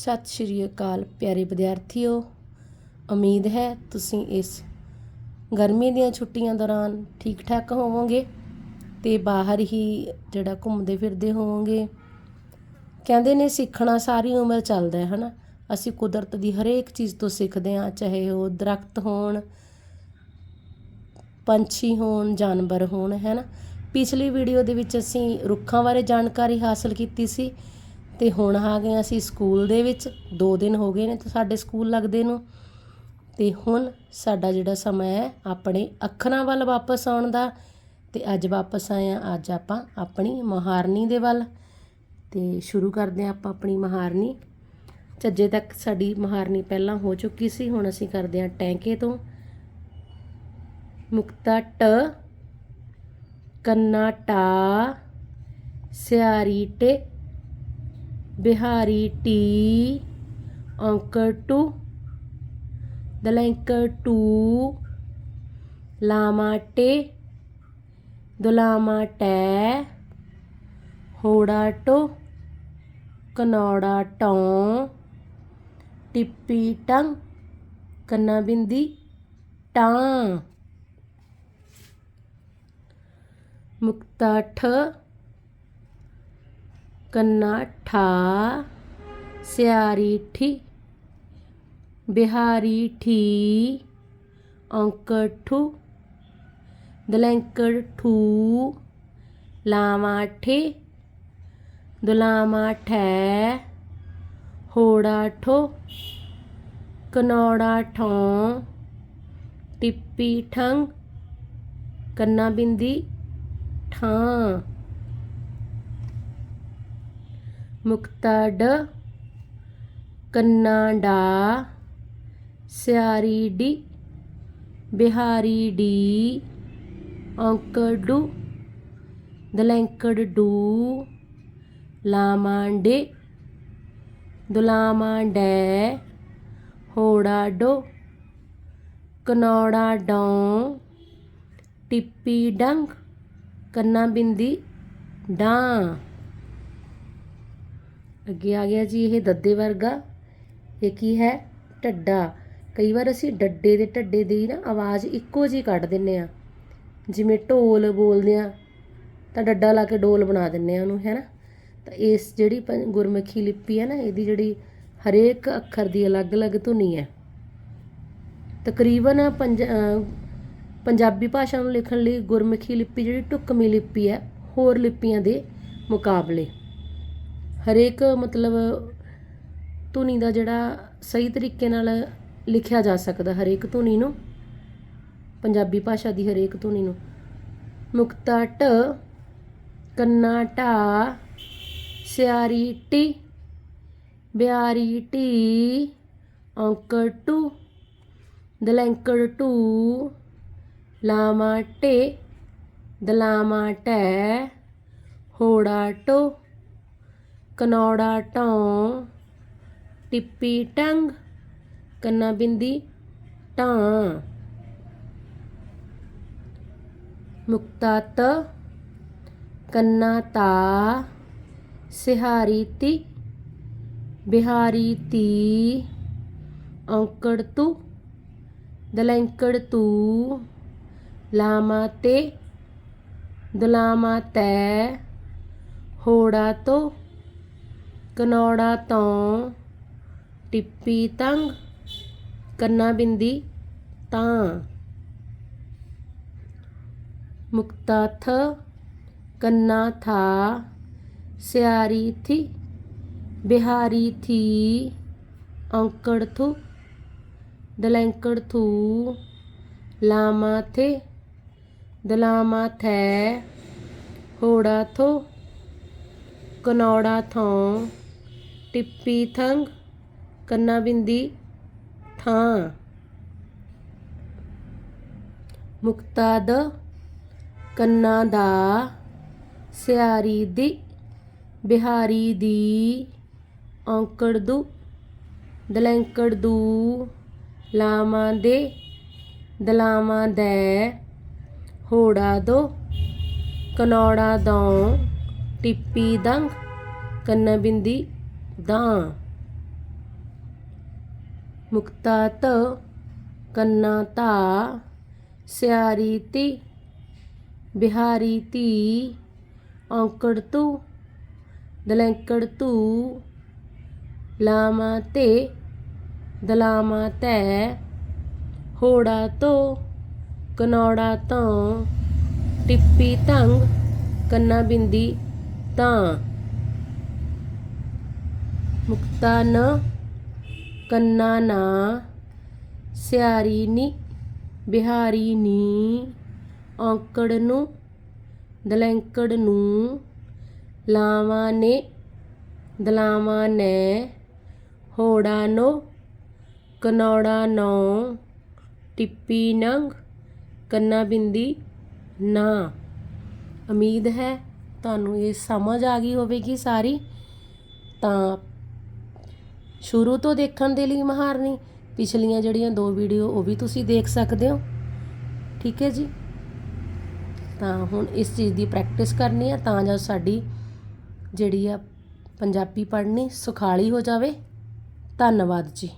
ਸਤਿ ਸ਼੍ਰੀ ਅਕਾਲ ਪਿਆਰੇ ਵਿਦਿਆਰਥੀਓ। ਉਮੀਦ ਹੈ ਤੁਸੀਂ ਇਸ ਗਰਮੀ ਦੀਆਂ ਛੁੱਟੀਆਂ ਦੌਰਾਨ ਠੀਕ ਠਾਕ ਹੋਵੋਗੇ ਤੇ ਬਾਹਰ ਹੀ ਜਿਹੜਾ ਘੁੰਮਦੇ ਫਿਰਦੇ ਹੋਵੋਗੇ। ਕਹਿੰਦੇ ਨੇ ਸਿੱਖਣਾ ਸਾਰੀ ਉਮਰ ਚੱਲਦਾ ਹੈ, ਹਨਾ? ਅਸੀਂ ਕੁਦਰਤ ਦੀ ਹਰੇਕ ਚੀਜ਼ ਤੋਂ ਸਿੱਖਦੇ ਹਾਂ, ਚਾਹੇ ਉਹ ਦਰਖਤ ਹੋਣ, ਪੰਛੀ ਹੋਣ, ਜਾਨਵਰ ਹੋਣ, ਹੈ ਨਾ? ਪਿਛਲੀ ਵੀਡੀਓ ਦੇ ਵਿੱਚ ਅਸੀਂ ਰੁੱਖਾਂ ਬਾਰੇ ਜਾਣਕਾਰੀ ਹਾਸਲ ਕੀਤੀ ਸੀ। ਤੇ ਹੁਣ ਆ ਗਏ ਅਸੀਂ ਸਕੂਲ ਦੇ ਵਿੱਚ 2 ਦਿਨ ਹੋ ਗਏ ਨੇ ਤੇ ਸਾਡੇ ਸਕੂਲ ਲੱਗਦੇ ਨੂੰ। ਤੇ ਹੁਣ ਸਾਡਾ ਜਿਹੜਾ ਸਮਾਂ ਹੈ, ਆਪਣੇ ਅੱਖਰਾਂ ਵੱਲ ਵਾਪਸ ਆਉਣ ਦਾ ਤੇ ਅੱਜ ਵਾਪਸ ਆਏ ਹਾਂ, ਅੱਜ ਆਪਾਂ ਆਪਣੀ ਮਹਾਰਨੀ ਦੇ ਵੱਲ। ਤੇ ਸ਼ੁਰੂ ਕਰਦੇ ਹਾਂ ਆਪਾਂ ਆਪਣੀ ਮਹਾਰਨੀ। ਝੱਜੇ ਤੱਕ ਸਾਡੀ ਮਹਾਰਨੀ ਪਹਿਲਾਂ ਹੋ ਚੁੱਕੀ ਸੀ, ਹੁਣ ਅਸੀਂ ਕਰਦੇ ਹਾਂ ਟੈਂਕੇ ਤੋਂ। ਮੁਕਤਾ ਟ, ਕੰਨਾ ਟਾ, ਸਿਆਰੀ ਟੇ ਬਿਹਾਰੀ ਟੀ, ਔਂਕਰ ਟੂ, ਦਲੈਂਕਰ ਟੂ, ਲਾਮਾ ਟੇ, ਦੁਲਾਮਾ ਟੈ, ਹੋੜਾ ਟੋ, ਕਨੌੜਾ ਟੌਂ, ਟਿੱਪੀ ਟੰਗ ਕੰਨਾ ਬਿੰਦੀ ਟਾਂ। ਮੁਕਤਾ ਠ ਕੰਨਾ ਠਾ, ਸਿਆਰੀ ਠੀ, ਬਿਹਾਰੀ ਠੀ ਔਂਕਰ ਠੂ ਦਲੈਂਕਰ ਠੂ ਲਾਮਾ ਠੇ ਦੁਲਾਮਾ ਠੈ, ਹੋੜਾ ਠੋ, ਕਨੌੜਾ ਠੋਂ, ਟਿੱਪੀ ਠੰਗ, ਕੰਨਾ ਬਿੰਦੀ ਠਾਂ। ਮੁਕਤਾ ਡ ਕੰਨਾ ਡਾ ਸਿਆਰੀ ਡੀ, ਬਿਹਾਰੀ ਡੀ, ਔਂਕੜ ਡੂ ਦਲੈਂਕੜ ਡੂ ਲਾਮਾਂਡੇ ਦੁਲਾਮਾ ਡੈ ਹੋੜਾ ਡੋ ਕਨੌੜਾ ਡੌਂ ਟਿੱਪੀ ਡੰਗ ਕੰਨਾ ਬਿੰਦੀ ਡਾਂ। ਅੱਗੇ ਆ ਗਿਆ ਜੀ ਇਹ ਦੱਦੇ ਵਰਗਾ। ਇਹ ਕੀ ਹੈ? ਢੱਡਾ। ਕਈ ਵਾਰ ਅਸੀਂ ਡੱਡੇ ਦੇ ਢੱਡੇ ਦੀ ਨਾ ਆਵਾਜ਼ ਇੱਕੋ ਜਿਹੀ ਕੱਢ ਦਿੰਨੇ ਆ ਜਿਵੇਂ ਢੋਲ ਬੋਲਦੇ ਆ ਤਾਂ ਡੱਡਾ ਲਾ ਕੇ ਡੋਲ ਬਣਾ ਦਿੰਨੇ ਆ ਉਹਨੂੰ, ਹੈ ਨਾ? ਤਾਂ ਇਸ ਜਿਹੜੀ ਪੰ- ਗੁਰਮੁਖੀ ਲਿਪੀ ਹੈ ਨਾ, ਇਹਦੀ ਜਿਹੜੀ ਹਰੇਕ ਅੱਖਰ ਦੀ ਅਲੱਗ-ਅਲੱਗ ਧੁਨੀ ਹੈ। ਤਕਰੀਬਨ ਪੰਜਾਬੀ ਭਾਸ਼ਾ ਨੂੰ ਲਿਖਣ ਲਈ ਗੁਰਮੁਖੀ ਲਿਪੀ ਜਿਹੜੀ ਢੁਕਵੀਂ ਲਿਪੀ ਹੈ, ਹੋਰ ਲਿਪੀਆਂ ਦੇ ਮੁਕਾਬਲੇ। ਹਰੇਕ ਮਤਲਬ ਧੁਨੀ ਦਾ ਜਿਹੜਾ ਸਹੀ ਤਰੀਕੇ ਨਾਲ ਲਿਖਿਆ ਜਾ ਸਕਦਾ ਹਰੇਕ ਧੁਨੀ ਨੂੰ, ਪੰਜਾਬੀ ਭਾਸ਼ਾ ਦੀ ਹਰੇਕ ਧੁਨੀ ਨੂੰ। ਮੁਕਤਾ ਟ, ਕੰਨਾ ਢਾ, ਸਿਆਰੀ ਟੀ, ਬਿਆਰੀ ਟੀ, ਔਂਕੜ ਟੂ, ਦਲੈਂਕੜ ਟੂ ਲਾਮਾ ਟੇ ਦਲਾਮਾ ਟੈ ਹੋੜਾ ਟੋ ਕਨੌੜਾ ਟੌਂ ਟਿੱਪੀ ਟੰਗ ਕੰਨਾ ਬਿੰਦੀ ਢਾਂ। ਮੁਕਤਾ ਤ, ਕੰਨਾ ਤਾ, ਸਿਹਾਰੀ ਤੀ, ਬਿਹਾਰੀ ਤੀ, ਔਂਕੜ ਤੂ, ਦਲੈਂਕੜ ਤੂ, ਲਾਮਾ ਤੇ, ਦੁਲਾਮਾ ਤੈ, ਹੋੜਾ ਤੋ ਕਨੌੜਾ ਤੋਂ ਟਿੱਪੀ ਤੰਗ ਕੰਨਾ ਬਿੰਦੀ ਤਾਂ। ਮੁਕਤਾ ਥ ਕੰਨਾ ਥਾ ਸਿਆਰੀ ਥੀ, ਬਿਹਾਰੀ ਥੀ ਔਂਕੜ ਥੂ, ਦਲੈਂਕੜ ਥੂ ਲਾਮਾ ਥੇ, ਦਲਾਮਾ ਥੈ ਹੋੜਾ ਥੋ, ਕਨੌੜਾ ਥੋਂ ਟਿੱਪੀ ਥੰਗ, ਕੰਨਾ ਬਿੰਦੀ, ਥਾਂ। ਮੁਕਤਾ ਦ, ਕੰਨਾ ਦਾ। ਸਿਆਰੀ ਦੀ, ਬਿਹਾਰੀ ਦੀ। ਔਂਕੜ ਦੂ, ਦਲੈਂਕੜ ਦੂ। ਲਾਮਾ ਦੇ ਦਲਾਮਾ ਦੇ। ਹੋੜਾ ਦੋ, ਕਨੌੜਾ ਦੋ। ਟਿੱਪੀ ਦੰਗ, ਕੰਨਾ ਬਿੰਦੀ ਦਾਂ। ਮੁਕਤਾ ਤ ਕੰਨਾ ਧਾ, ਸਿਆਰੀ ਤੀ ਬਿਹਾਰੀ ਤੀ ਔਂਕੜ ਤੂ ਦਲੈਂਕੜ ਤੂ ਲਾਮਾ ਤੇ ਦਲਾਮਾ ਤੈ ਹੋੜਾ ਤੋ ਕਨੌੜਾ ਤੋਂ ਟਿੱਪੀ ਤੰਗ ਕੰਨਾ ਬਿੰਦੀ ਤਾਂ ਮੁਕਤਾ ਨ ਕੰਨਾ ਨਾ ਸਿਆਰੀ ਨੀ ਬਿਹਾਰੀ ਨੀ ਔਂਕੜ ਨੂੰ, ਦਲੈਂਕੜ ਨੂੰ, ਲਾਵਾਂ ਨੇ, ਦਲਾਵਾਂ ਨੇ, ਹੋੜਾ ਨੋ, ਕਨੌੜਾ ਨੌ, ਟਿੱਪੀ ਨੰਗ, ਕੰਨਾ ਬਿੰਦੀ ਨਾ। ਉਮੀਦ ਹੈ ਤੁਹਾਨੂੰ ਇਹ ਸਮਝ ਆ ਗਈ ਹੋਵੇਗੀ ਸਾਰੀ। ਤਾਂ ਸ਼ੁਰੂ ਤੋਂ ਦੇਖਣ ਦੇ ਲਈ ਮਹਾਰਨੀ ਪਿਛਲੀਆਂ ਜਿਹੜੀਆਂ ਦੋ ਵੀਡੀਓ ਉਹ ਵੀ ਤੁਸੀਂ ਦੇਖ ਸਕਦੇ ਹੋ। ਠੀਕ ਹੈ ਜੀ? ਤਾਂ ਹੁਣ ਇਸ ਚੀਜ਼ ਦੀ ਪ੍ਰੈਕਟਿਸ ਕਰਨੀ ਹੈ ਤਾਂ ਜੋ ਸਾਡੀ ਜਿਹੜੀ ਆ ਪੰਜਾਬੀ ਪੜ੍ਹਨੀ ਸੁਖਾਲੀ ਹੋ ਜਾਵੇ। ਧੰਨਵਾਦ ਜੀ।